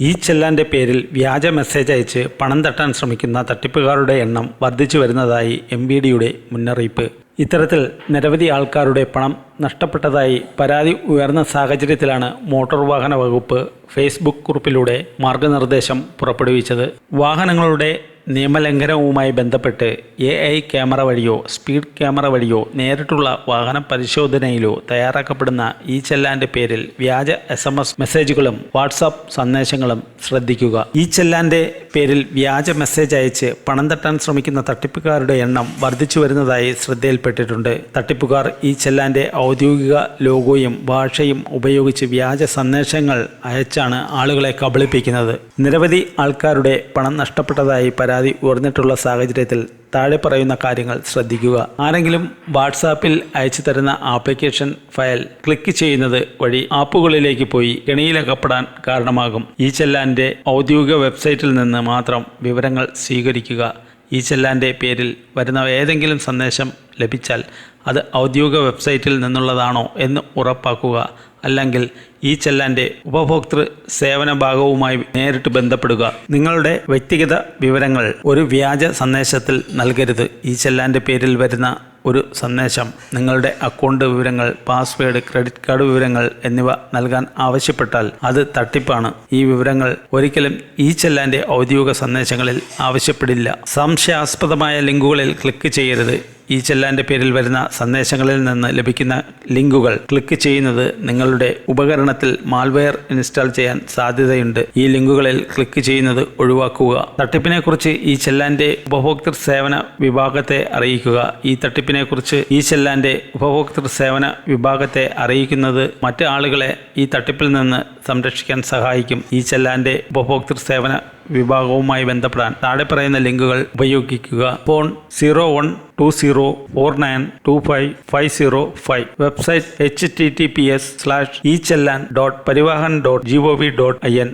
ഈ ചെല്ലാന്റെ പേരിൽ വ്യാജ മെസ്സേജ് അയച്ച് പണം തട്ടാൻ ശ്രമിക്കുന്ന തട്ടിപ്പുകാരുടെ എണ്ണം വർദ്ധിച്ചു വരുന്നതായി എം ബി ഡിയുടെ മുന്നറിയിപ്പ്. ഇത്തരത്തിൽ നിരവധി ആൾക്കാരുടെ പണം നഷ്ടപ്പെട്ടതായി പരാതി ഉയർന്ന സാഹചര്യത്തിലാണ് മോട്ടോർ വാഹന വകുപ്പ് ഫേസ്ബുക്ക് കുറിപ്പിലൂടെ മാർഗനിർദ്ദേശം പുറപ്പെടുവിച്ചത്. വാഹനങ്ങളുടെ നിയമലംഘനവുമായി ബന്ധപ്പെട്ട് എ ഐ ക്യാമറ വഴിയോ സ്പീഡ് ക്യാമറ വഴിയോ നേരിട്ടുള്ള വാഹന പരിശോധനയിലോ തയ്യാറാക്കപ്പെടുന്ന ഈ ചെല്ലാന്റെ പേരിൽ വ്യാജ എസ് എം എസ് മെസ്സേജുകളും വാട്സാപ്പ് സന്ദേശങ്ങളും ശ്രദ്ധിക്കുക. ഈ ചെല്ലാന്റെ പേരിൽ വ്യാജ മെസ്സേജ് അയച്ച് പണം തട്ടാൻ ശ്രമിക്കുന്ന തട്ടിപ്പുകാരുടെ എണ്ണം വർദ്ധിച്ചു വരുന്നതായി ശ്രദ്ധയിൽപ്പെട്ടിട്ടുണ്ട്. തട്ടിപ്പുകാർ ഈ ചെല്ലാന്റെ ഔദ്യോഗിക ലോഗോയും ഭാഷയും ഉപയോഗിച്ച് വ്യാജ സന്ദേശങ്ങൾ അയച്ചാണ് ആളുകളെ കബളിപ്പിക്കുന്നത്. നിരവധി ആൾക്കാരുടെ പണം നഷ്ടപ്പെട്ടതായി പരാതി ഉയർന്നിട്ടുള്ള സാഹചര്യത്തിൽ താഴെ പറയുന്ന കാര്യങ്ങൾ ശ്രദ്ധിക്കുക. ആരെങ്കിലും വാട്സാപ്പിൽ അയച്ചു തരുന്ന ആപ്ലിക്കേഷൻ ഫയൽ ക്ലിക്ക് ചെയ്യുന്നത് വഴി ആപ്പുകളിലേക്ക് പോയി കെണിയിലകപ്പെടാൻ കാരണമാകും. ഈ ചെല്ലാന്റെ ഔദ്യോഗിക വെബ്സൈറ്റിൽ നിന്ന് മാത്രം വിവരങ്ങൾ സ്വീകരിക്കുക. ഈ ചെല്ലാന്റെ പേരിൽ വരുന്ന ഏതെങ്കിലും സന്ദേശം ലഭിച്ചാൽ അത് ഔദ്യോഗിക വെബ്സൈറ്റിൽ നിന്നുള്ളതാണോ എന്ന് ഉറപ്പാക്കുക. അല്ലെങ്കിൽ ഈ ചെല്ലാന്റെ ഉപഭോക്തൃ സേവന ഭാഗവുമായി നേരിട്ട് ബന്ധപ്പെടുക. നിങ്ങളുടെ വ്യക്തിഗത വിവരങ്ങൾ ഒരു വ്യാജ സന്ദേശത്തിൽ നൽകരുത്. ഈ ചെല്ലാന്റെ പേരിൽ വരുന്ന ഒരു സന്ദേശം. നിങ്ങളുടെ അക്കൗണ്ട് വിവരങ്ങൾ പാസ്വേഡ് ക്രെഡിറ്റ് കാർഡ് വിവരങ്ങൾ എന്നിവ നൽകാൻ ആവശ്യപ്പെട്ടാൽ അത് തട്ടിപ്പാണ്. ഈ വിവരങ്ങൾ ഒരിക്കലും ഈ ചെല്ലാന്റെ ഔദ്യോഗിക സന്ദേശങ്ങളിൽ ആവശ്യപ്പെടില്ല. സംശയാസ്പദമായ ലിങ്കുകളിൽ ക്ലിക്ക് ചെയ്യരുത്. ഈ ചെല്ലാന്റെ പേരിൽ വരുന്ന സന്ദേശങ്ങളിൽ നിന്ന് ലഭിക്കുന്ന ലിങ്കുകൾ ക്ലിക്ക് ചെയ്യുന്നത് നിങ്ങളുടെ ഉപകരണത്തിൽ മാൽവെയർ ഇൻസ്റ്റാൾ ചെയ്യാൻ സാധ്യതയുണ്ട്. ഈ ലിങ്കുകളിൽ ക്ലിക്ക് ചെയ്യുന്നത് ഒഴിവാക്കുക. തട്ടിപ്പിനെക്കുറിച്ച് ഈ ചെല്ലാന്റെ ഉപഭോക്തൃ സേവന വിഭാഗത്തെ അറിയിക്കുക. ഈ തട്ടിപ്പിനെക്കുറിച്ച് ഈ ചെല്ലാന്റെ ഉപഭോക്തൃ സേവന വിഭാഗത്തെ അറിയിക്കുന്നത് മറ്റ് ആളുകളെ ഈ തട്ടിപ്പിൽ നിന്ന് സംരക്ഷിക്കാൻ സഹായിക്കും. ഈ ചെല്ലാന്റെ ഉപഭോക്തൃ സേവന വിഭാഗവുമായി ബന്ധപ്പെടാൻ താഴെ പറയുന്ന ലിങ്കുകൾ ഉപയോഗിക്കുക phone zero one two zero four nine two five five zero five website H T T P S slash E challan dot Parivahan dot G O V dot I N